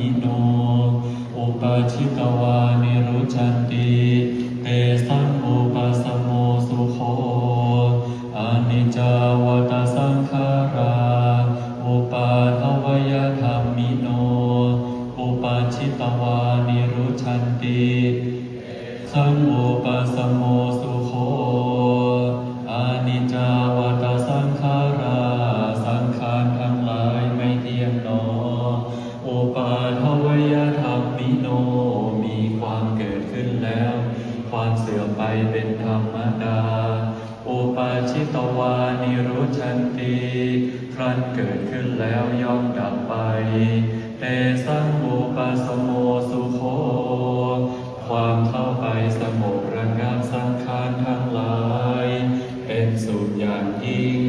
มิโน อุปาชิตวานิรุจันติ เตสั เป็นธรรมดา อุปาชิตวานิรุชันติครั้นเกิดขึ้นแล้วย่อมดับไป เตสังอุปสมโมสุโค ความเข้าไปสงบระงับสังขารทั้งหลาย เป็นสุดอย่างยิ่ง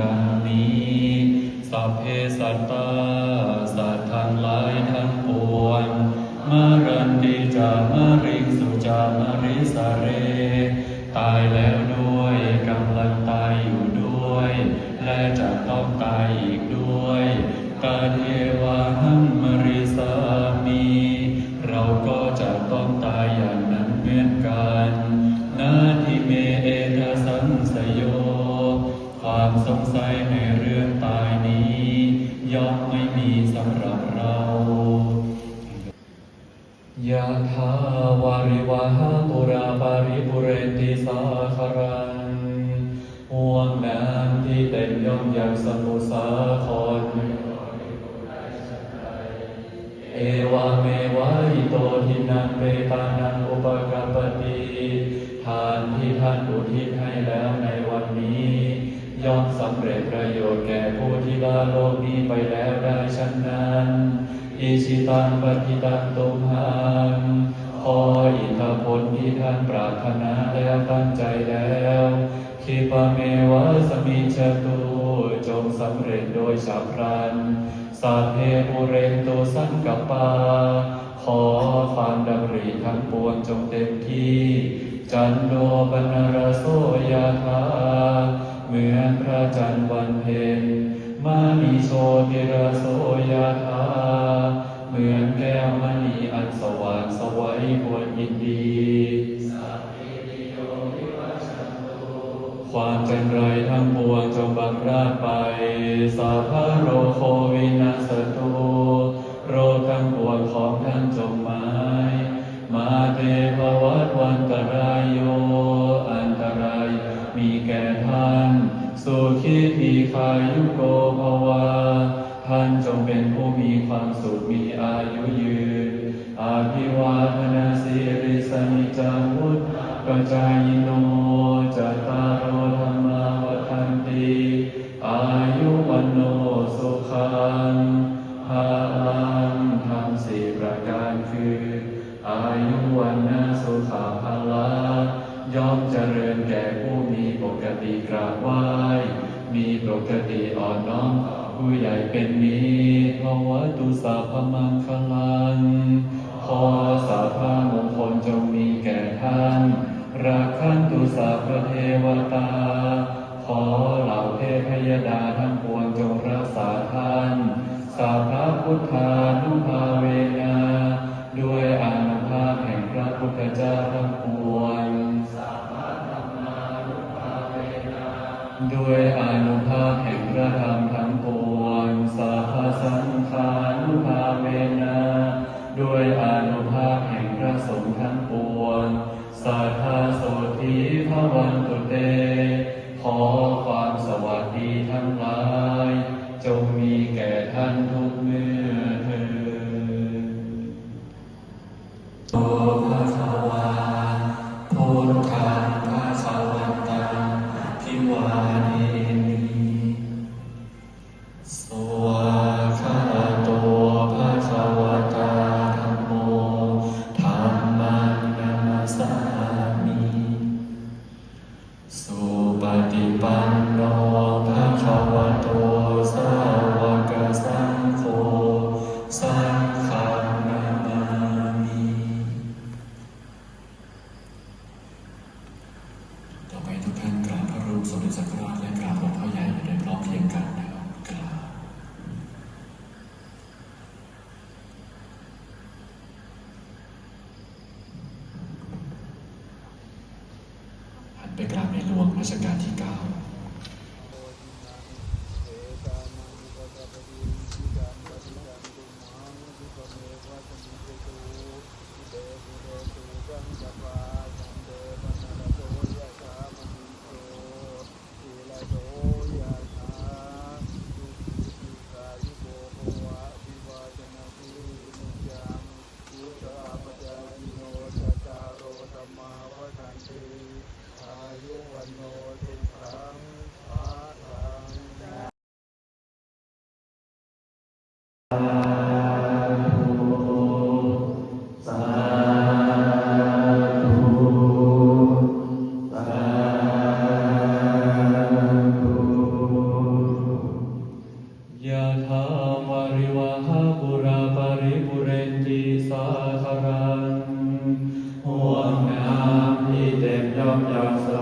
ดังนี้ สัพเพสัตตา สงสัยในเรื่องตายนี้ย่อมไม่มีสำหรับเรายะถาวาริวหาปุราปาริปุเรติสาคารังห่วงน้ำที่เต็มย่อมอย่างสมุสาครเอวาเมวะอิโตทินังเปตานัง สำเร็จประโยชน์แก่ผู้ที่ละโลกนี้ไปแล้วได้ฉะนั้นอิชิตังปฏิตังตุมหังขออิทธผลที่ท่านปรารถนาแล้วตั้งใจแล้วคิปเมวะสมิจตุจงสำเร็จโดยฉับพลันสัพเพปุเรนตุสังกปปาขอความดำริทั้งปวงจงเต็มที่ จันโดปนรโสยาธา เหมือนพระจันทร์วันเพ็ญมานิโชติระโสยาธาเหมือนแก้วมณีอันสว่างสวัยควรยินดีความจันไรทั้งปวงจงบังราดไป สาพโรโควินาสตุโรคทั้งปวงของท่านจงหมาย มาเตภวัตวันตรายโย อันตรายมีแก่ สุขีทีขายุโกภวาท่านจงเป็นผู้มีความสุขมีอายุ ขันตุสาพเทวตา ขอเหล่าเทพยดาทั้งปวงจงรักษาท่าน สาพระพุทธานุภา ท่านทุกเมื่อ ท่านกราบพระรูปสมเด็จสังฆราชและกราบหลวงพ่อใหญ่ในพร้อมเพียงกันนะครับกราบหันไปกราบในหลวงรัชกาลที่เก้า เต็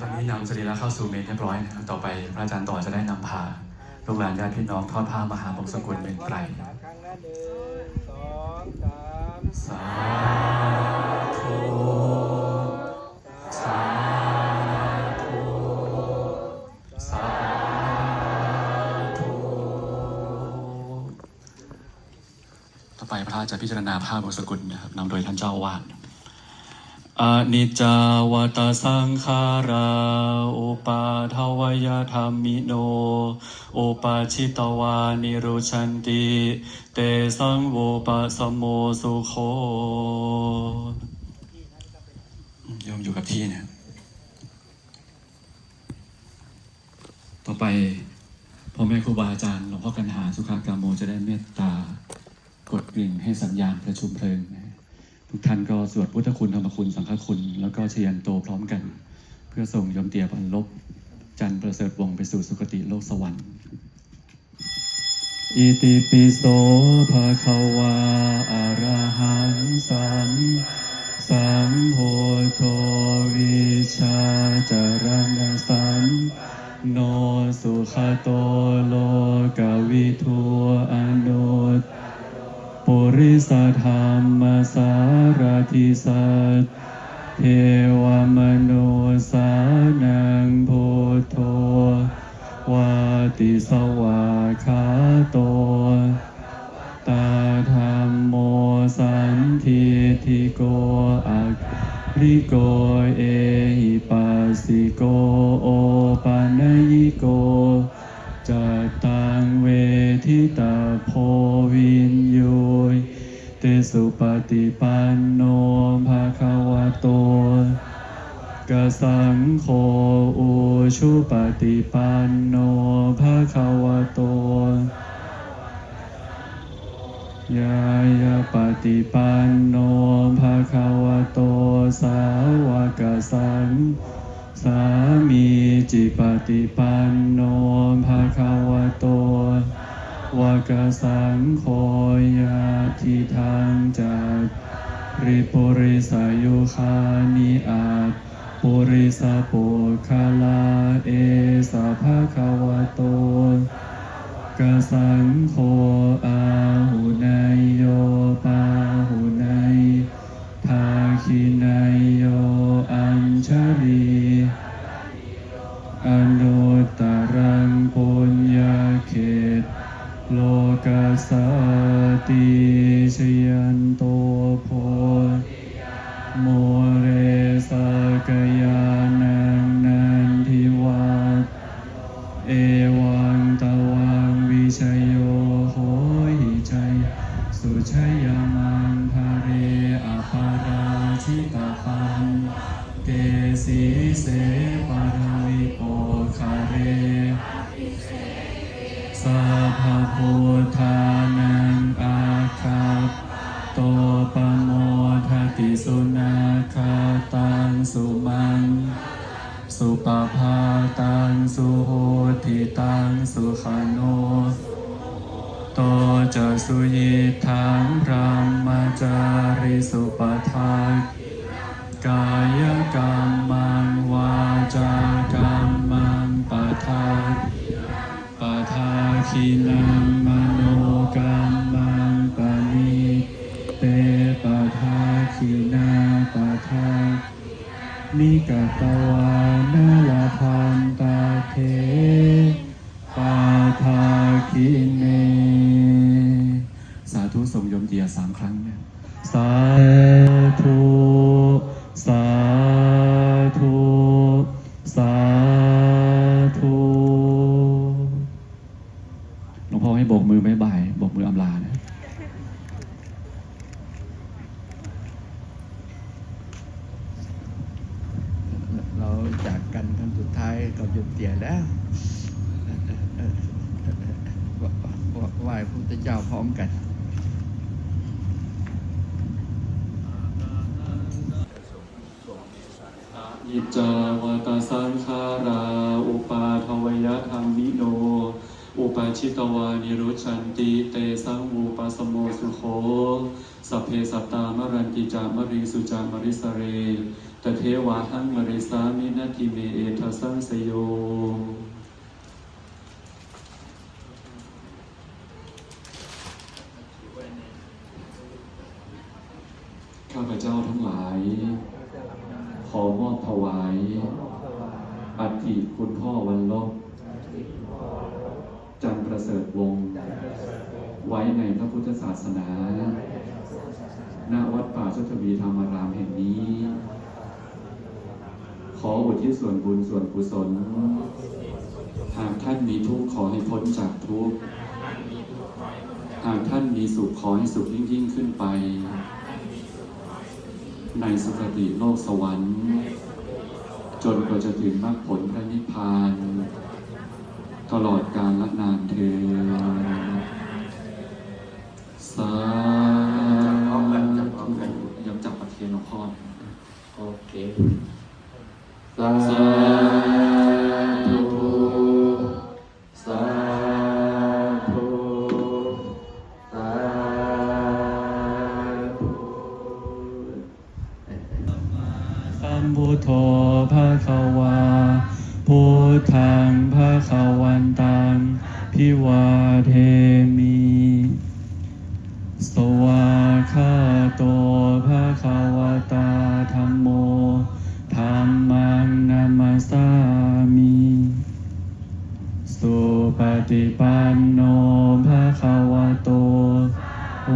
ตอนนี้นำสรีระเข้าสู่เมนเรียบร้อยนะครับต่อไปพระอาจารย์ต่อจะได้นำพาลูกหลานญาติพี่น้องทอดผ้ามหาบงสกุลเป็นไตรครั้งละหนึ่งสองสามสาธุสาธุสาธุต่อไปพระจะพิจารณาภาบงสกุลนะครับนำโดยท่านเจ้าวาด อนิจจาวัตสังขาราอุปาทวยธรรมิโน อุปาชิตวานิรุชันติ เตสังโวปัสสมโมสุโคโยมอยู่กับที่เนี่ย ต่อไปพ่อแม่ครูบาอาจารย์หลวงพ่อกันหาสุขากามโมจะได้เมตตากดกริ่งให้สัญญาณประชุมเพลิงนะ ทุกท่านก็สวดพุทธคุณธรรมคุณสังฆคุณ แล้วก็ชยันโตพร้อมกัน เพื่อส่งโยมเตียบรรลบ จันทร์ประเสริฐวงไปสู่สุคติโลกสวรรค์ อิติปิโสภะคะวาอะระหังสัมสัมโพโธวิชาจารณสัมโนสุขโตโลกวิทูอนุต ปุริสธรรมสารทิสัตเทวมนุสานังพุทโธวาติสวาคาโต ตาธรรมโมสันทิทิโกอักริโกเอหิปัสสิโกโอ สุปฏิปันโนภาควะโตกสังโฆอุชุปฏิปันโนภาควะโตยายาปฏิปันโนภาควะโตสาวกสังสามีจิปฏิปันโนภาควะโตวกสังโฆ ปุริสายุคานิอาตปุริสปุคาลาเอสะภาควะโตกสังโฆอาหุนายโยปาหุนายภาคินายโยอัญชลีอนุตตรังปุญญาเขต โลกัสติชยัน โมเรสกยา โตจะสุยิทังพรหมาจาริสุปทากกายกรรมังวาจากรรมังปะทาปะทาคินังมโนกรรมังปะนิเตปะทาคินาปะทานิกตวานาลพันตาเท มเดียสามครั้งเนี่ยสาธุ สาธุ สาธุหลวงพ่อให้โบกมือไม่บายโบกมืออำลานะ เราจากกันครั้งสุดท้ายกับหยุดเตี่ยแล้วไหว้พระพุทธเจ้าพร้อมกัน ยิจจาวตสังขาราอุปาทวยธรรมิโน อุปา ชิตวานิรุชันติเตสังอุปสมโมสุโขสัพเพสัตตามรันติจามริสุจามริสเรตเทวาหังมริสามินาทิเมเอทัสังสโยข้าพเจ้าทั้งหลาย ขอมอบถวายอัฐิคุณพ่อวันลบ ประเสริฐวงศ์ไว้ในพระพุทธศาสนา ณ วัดป่าชัตวีธรรมารามแห่งนี้ ขออุทิศส่วนบุญส่วนกุศล หากท่านมีทุกข์ขอให้พ้นจากทุกข์ หากท่านมีสุขขอให้สุขยิ่งยิ่งขึ้นไป ในสุคติโลกสวรรค์ จนกว่าจะถึงมรรคผลพระนิพพาน ตลอดกาลละนานเทอสาธุยังจับประเทศนหลวงพ่อโอเคสา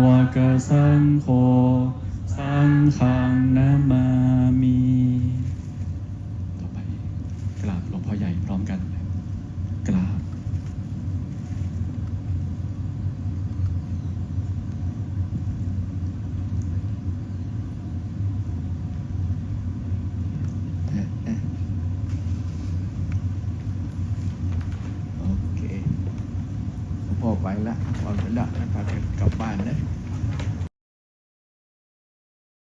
วกสังโฆสังฆังนามา